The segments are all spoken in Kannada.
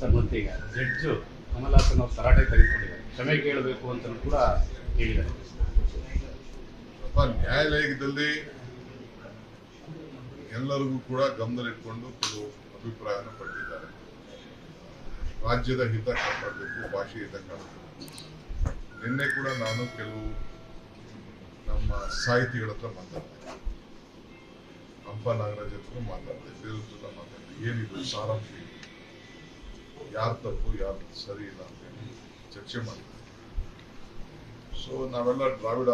ಸರ್ ಜಡ್ಜ್ ಜಡ್ಜು ಕಮಲಾಸನ್ ಅವರು ತರಾಟೆ ತೆಗೆದುಕೊಂಡಿದ್ದಾರೆ. ಕ್ಷಮೆ ಕೇಳಬೇಕು ಅಂತ ಕೂಡ ಹೇಳಿದ್ದಾರೆ. ನ್ಯಾಯಾಲಯದಲ್ಲಿ ಎಲ್ಲರಿಗೂ ಕೂಡ ಗಮನ ಇಟ್ಕೊಂಡು ಕೆಲವು ಅಭಿಪ್ರಾಯನ ಪಟ್ಟಿದ್ದಾರೆ ರಾಜ್ಯದ ಹಿತ ಕಾಪಾಡಬೇಕು, ಭಾಷೆ ಹಿತ ಕಾಪಾಡಬೇಕು. ನಿನ್ನೆ ಕೂಡ ನಾನು ಕೆಲವು ನಮ್ಮ ಸಾಹಿತಿಗಳ ಹತ್ರ ಮಾತಾಡ್ತೇನೆ ಹಂಪ ನಾಗರಾಜ್ ಹತ್ರ ಮಾತಾಡ್ತೇನೆ ಬೇರೆ ಏನಿದು ಸಾರಾಂಶ ಯಾರು ತಪ್ಪು, ಯಾರು ಸರಿ ಇಲ್ಲ ಅಂತ ಹೇಳಿ ಚರ್ಚೆ ಮಾಡ್ತಾರೆ ಸೊ ನಾವೆಲ್ಲ ದ್ರಾವಿಡ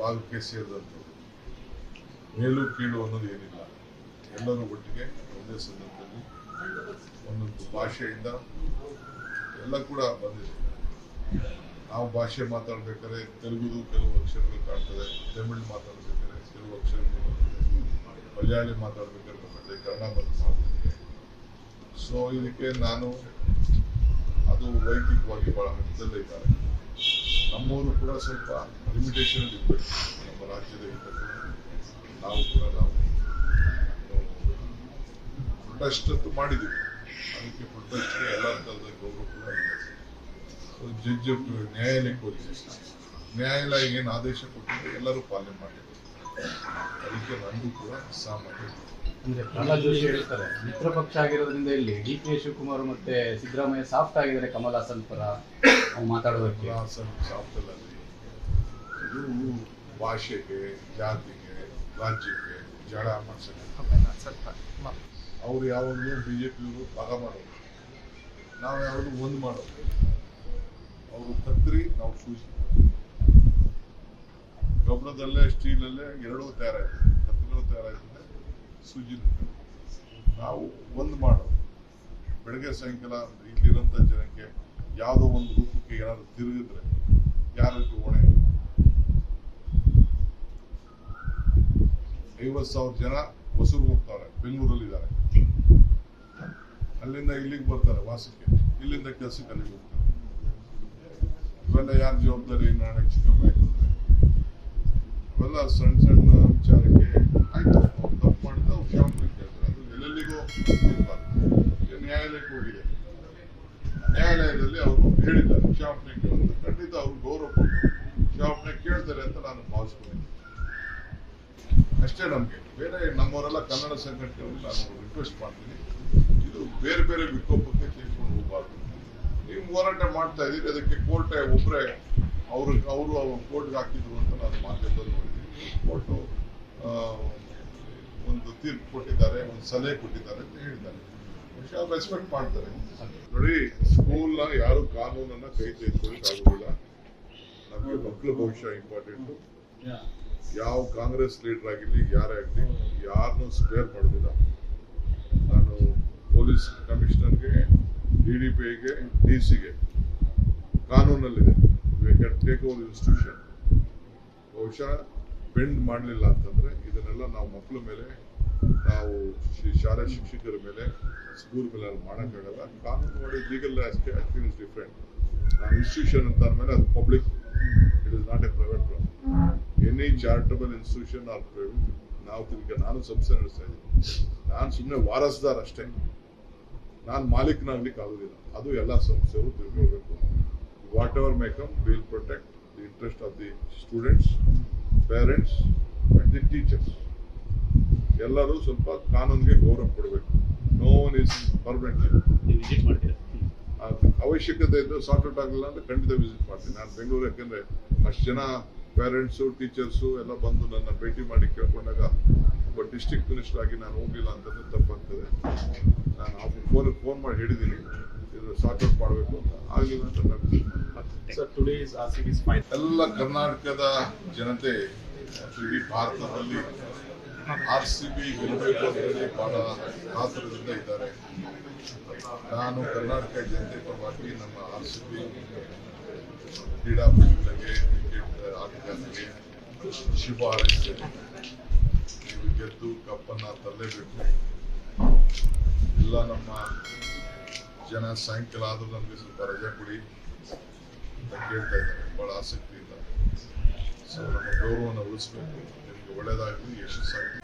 ಭಾಗಕ್ಕೆ ಸೇರಿದಂಥದ್ದು ಮೇಲು ಕೀಳು ಅನ್ನೋದು ಏನಿಲ್ಲ. ಎಲ್ಲರೂ ಒಟ್ಟಿಗೆ ಒಂದೇ ಸಂದರ್ಭದಲ್ಲಿ ಒಂದೊಂದು ಭಾಷೆಯಿಂದ ಎಲ್ಲ ಕೂಡ ಬಂದಿದೆ. ನಾವು ಭಾಷೆ ಮಾತಾಡ್ಬೇಕಾದ್ರೆ ತೆಲುಗುದು ಕೆಲವು ಅಕ್ಷರಗಳು ಕಾಣ್ತದೆ, ತಮಿಳು ಮಾತಾಡ್ಬೇಕಾದ್ರೆ ಕೆಲವು ಅಕ್ಷರಗಳು ಬರ್ತದೆ ಮಲಯಾಳಿ ಮಾತಾಡ್ಬೇಕಾದ್ರೆ ಕನ್ನಡ ಬಂದು ಸೊ ಇದಕ್ಕೆ ನಾನು ಅದು ವೈಯಕ್ತಿಕವಾಗಿ ಬಹಳ ಹತ್ತಿರದಲ್ಲೇ ಇದ್ದಾರೆ. ನಮ್ಮವರು ಕೂಡ ಸ್ವಲ್ಪ ಲಿಮಿಟೇಷನ್ ಇರಬೇಕು ನಮ್ಮ ರಾಜ್ಯದ ನಾವು ಕೂಡ ನಾವು ಪ್ರೊಟೆಸ್ಟ್ ಮಾಡಿದ್ದೀವಿ. ಅದಕ್ಕೆ ಪ್ರೊಟೆಸ್ಟ್ಗೆ ಎಲ್ಲ ಥರದ ಗೌರವ ಕೂಡ ಇದೆ. ಜಡ್ಜ್ ನ್ಯಾಯಾಲಯಕ್ಕೆ ಹೋಗಿದೆ. ನ್ಯಾಯಾಲಯ ಏನು ಆದೇಶ ಕೊಟ್ಟಿದೆ ಎಲ್ಲರೂ ಪಾಲನೆ ಮಾಡಿದ್ದಾರೆ. ಅದಕ್ಕೆ ನನಗೂ ಕೂಡ ಅಂದ್ರೆ ಪ್ರಹ್ಲಾದ್ ಜೋಶಿ ಹೇಳ್ತಾರೆ, ಮಿತ್ರ ಪಕ್ಷ ಆಗಿರೋದ್ರಿಂದ ಇಲ್ಲಿ ಡಿ ಕೆ ಶಿವಕುಮಾರ್ ಮತ್ತೆ ಸಿದ್ದರಾಮಯ್ಯ ಸಾಫ್ಟ್ ಆಗಿದ್ದಾರೆ ಕಮಲ್ ಹಾಸನ್ ಪರ, ಅವ್ರು ಮಾತಾಡೋದಕ್ಕೆ ಸಾಫ್ಟಲ್ಲಿ ಇದು ಭಾಷೆಗೆ, ಜಾತಿಗೆ, ರಾಜ್ಯಕ್ಕೆ ಜಳ ಮಾಡ್ಸಕ್ಕೆ ಅವ್ರು ಯಾವಾಗಲೂ ಬಿ ಜೆ ಪಿಯವರು ಭಾಗ ಮಾಡೋದು ನಾವು ಯಾವಾಗಲೂ ಒಂದು ಮಾಡೋದು ಅವರು ಕತ್ರಿ, ನಾವು ಸೂಜಿ. ಗೊಬ್ಬರದಲ್ಲೇ ಸ್ಟೀಲಲ್ಲೇ ಎರಡೂ ತಯಾರಾಯ್ತದೆ ಕತ್ರಿನೂ ತಯಾರಾಯ್ತದೆ. ಸೂಜಿ ನಾವು ಒಂದು ಮಾಡೋ. ಬೆಳಗ್ಗೆ ಸಾಯಂಕಾಲ ಇಲ್ಲಿರೋಂಥ ಜನಕ್ಕೆ ಯಾವುದೋ ಒಂದು ರೂಪಕ್ಕೆ ಏನಾದ್ರು ತಿರುಗಿದ್ರೆ ಯಾರಕ್ಕೆ ಹೊಣೆ. ಐವತ್ತು ಸಾವಿರ ಜನ ಹೊಸರು ಹೋಗ್ತಾರೆ ಬೆಂಗಳೂರಲ್ಲಿ ಇದ್ದಾರೆ ಅಲ್ಲಿಂದ ಇಲ್ಲಿಗೆ ಬರ್ತಾರೆ ವಾಸಕ್ಕೆ. ಇಲ್ಲಿಂದ ಕೆಲಸಕ್ಕೆ ಅಲ್ಲಿಗೆ ಹೋಗ್ತಾರೆ. ಇವೆಲ್ಲ ಯಾರ ಜವಾಬ್ದಾರಿ? ನಾಳೆ ಚಿಕ್ಕಮ್ಮ ಸಣ್ಣ ಸಣ್ಣ ವಿಚಾರಕ್ಕೆ ಆಯ್ತು. ತಪ್ಪು ಮಾಡಿದ್ರೆ ಕೇಳ್ತಾರೆ ಅದು ಎಲ್ಲೆಲ್ಲಿಗೂ ನ್ಯಾಯಾಲಯಕ್ಕೆ ಹೋಗಿದೆ. ನ್ಯಾಯಾಲಯದಲ್ಲಿ ಅವರು ಹೇಳಿದ್ದಾರೆ ಕ್ಷಮಾಪಣೆ ಕೇಳಿದ್ರು ಖಂಡಿತ ಅವರು ಗೌರವ ಕೊಟ್ಟು ಕ್ಷಮಾಪಣೆ ಕೇಳ್ತಾರೆ ಅಂತ ನಾನು ಭಾವಿಸ್ಕೊಂಡಿದ್ದೀನಿ ಅಷ್ಟೇ ನಮಗೆ. ಬೇರೆ ನಮ್ಮವರೆಲ್ಲ ಕನ್ನಡ ಸಂಘಟನೆಯಲ್ಲಿ ನಾನು ರಿಕ್ವೆಸ್ಟ್ ಮಾಡ್ತೀನಿ. ಇದು ಬೇರೆ ಬೇರೆ ವಿಕೋಪಕ್ಕೆ ತಿಳ್ಕೊಂಡು ಹೋಗಬಾರ್ದು. ನೀವು ಹೋರಾಟ ಮಾಡ್ತಾ ಇದ್ದೀರಿ, ಅದಕ್ಕೆ ಕೋರ್ಟ್ ಒಬ್ಬರೇ ಅವರು ಅವರು ಕೋರ್ಟ್ಗೆ ಹಾಕಿದ್ರು ಅಂತ ನಾನು ಮಾಧ್ಯಮದಲ್ಲಿ ನೋಡಿದ್ದೀನಿ. ಕೋರ್ಟು ಒಂದು ತೀರ್ಪು ಕೊಟ್ಟಿದ್ದಾರೆ, ಒಂದು ಸಲಹೆ ಕೊಟ್ಟಿದ್ದಾರೆ ಅಂತ ಹೇಳಿದ್ದಾರೆ. ಅವ್ರು ರೆಸ್ಪೆಕ್ಟ್ ಮಾಡ್ತಾರೆ. ನೋಡಿ ಸ್ಕೂಲ್ನ ಯಾರು ಕಾನೂನನ್ನ ಕೈ ಆಗುದಿಲ್ಲ. ನಮಗೆ ಮಕ್ಕಳ ಭವಿಷ್ಯ ಇಂಪಾರ್ಟೆಂಟ್ ಯಾವ ಕಾಂಗ್ರೆಸ್ ಲೀಡರ್ ಆಗಿರ್ಲಿ, ಯಾರೇ ಆಗಲಿ ಯಾರನ್ನು ಸ್ಪೇರ್ ಮಾಡೋದಿಲ್ಲ. ನಾನು ಪೊಲೀಸ್ ಕಮಿಷನರ್ಗೆ ಡಿ ಡಿ ಪಿ ಐಗೆ ಡಿ ಸಿಗೆ ಕಾನೂನಲ್ಲಿದೆ. ವಿ ಟೇಕ್ ಓವರ್ ಇನ್ಸ್ಟಿಟ್ಯೂಷನ್ ಬಹುಶಃ ಬೆಂಡ್ ಮಾಡಲಿಲ್ಲ ಅಂತಂದರೆ ಇದನ್ನೆಲ್ಲ ನಾವು ಮಕ್ಕಳ ಮೇಲೆ, ನಾವು ಶಾಲಾ ಶಿಕ್ಷಕರ ಮೇಲೆ, ಸ್ಕೂಲ್ ಮೇಲೆ ಮಾಡೋಕ್ಕಾಗಲ್ಲ ಕಾನೂನು ಮಾಡಿ ಲೀಗಲ್ ಆಕ್ಟಿಂಗ್ ಇಸ್ ಡಿಫ್ರೆಂಟ್ ನಾನು ಇನ್ಸ್ಟಿಟ್ಯೂಷನ್ ಅಂತ ಅಂದಮೇಲೆ ಅದು public it is not a private any charitable institution or private ನಾವು ತಿರ್ಗಿ, ನಾನು ಸಂಸ್ಥೆ ನಡೆಸ್ತಾ ಇದ್ದೀನಿ. ನಾನು ಸುಮ್ಮನೆ ವಾರಸ್ದಾರ್ ಅಷ್ಟೇ. ನಾನು ಮಾಲೀಕನಾಗ್ಲಿಕ್ಕೆ ಆಗೋದಿಲ್ಲ. ಅದು ಎಲ್ಲ ಸಂಸ್ಥೆಗಳು ತಿಳ್ಕೊಳ್ಬೇಕು whatever may come will protect the interest of the students parents and the teachers ಎಲ್ಲರೂ ಸ್ವಲ್ಪ ಕಾನೂನಿಗೆ ಗೌರವ ಕೊಡಬೇಕು. ನೋ ಒನ್ ಇಸ್ ಪರ್ಮನೆಂಟ್ ಅವಶ್ಯಕತೆ ಇದ್ದು ಸಾರ್ಟ್ ಔಟ್ ಆಗಲಿಲ್ಲ ಅಂದ್ರೆ ಖಂಡಿತ ವಿಸಿಟ್ ಮಾಡ್ತೀನಿ. ನಾನು ಬೆಂಗಳೂರು ಯಾಕೆಂದ್ರೆ ಅಷ್ಟು ಜನ ಪೇರೆಂಟ್ಸು ಟೀಚರ್ಸು ಎಲ್ಲ ಬಂದು ನನ್ನ ಭೇಟಿ ಮಾಡಿ ಕೇಳ್ಕೊಂಡಾಗ ಒಬ್ಬ ಡಿಸ್ಟ್ರಿಕ್ಟ್ ಮಿನಿಸ್ಟರ್ ಆಗಿ ನಾನು ಹೋಗಿಲ್ಲ ಅಂತಂದ್ರೆ ತಪ್ಪಾಗ್ತದೆ. ನಾನು ಫೋನ್ ಫೋನ್ ಮಾಡಿ ಹೇಳಿದ್ದೀನಿ. ಇದು ಸಾರ್ಟ್ ಔಟ್ ಮಾಡಬೇಕು ಅಂತ. ಆಗಲಿಲ್ಲ ಅಂತ ಎಲ್ಲ ಕರ್ನಾಟಕದ ಜನತೆ ಇಡೀ ಭಾರತದಲ್ಲಿ ಆರ್ ಸಿ ಬಿ ಗೆಲ್ಲಬೇಕು ಅನ್ನೋದೇ ಬಹಳ ಕಾತುರದಿಂದ ಇದ್ದಾರೆ. ನಾನು ಕರ್ನಾಟಕ ಜನತೆ ಪರವಾಗಿ ನಮ್ಮ ಆರ್ ಸಿ ಬಿ ಕ್ರೀಡಾಪಟುಗಳಿಗೆ ಕ್ರಿಕೆಟ್ ಆಟಗಾರರಿಗೆ ಶುಭ ಹಾರೈಸ್ತೇನೆ. ನೀವು ಗೆದ್ದು ಕಪ್ಪನ್ನ ತರಲೇಬೇಕು. ಎಲ್ಲ ನಮ್ಮ ಜನ ಸಾಯಂಕಾಲ ಆದರೂ ನಮಗೆ ಸ್ವಲ್ಪ ರಜೆ ಕೊಡಿ. ಅಂತ ಕೇಳ್ತಾ ಇದ್ದಾರೆ ಬಹಳ ಆಸಕ್ತಿಯಿಂದ ಸೊ ನಮ್ಮ ಗೌರವವನ್ನು ಉಳಿಸ್ಬೇಕು. ನಿಮಗೆ ಒಳ್ಳೆಯದಾಗಲಿ ಯಶಸ್ಸಾಗಲಿ.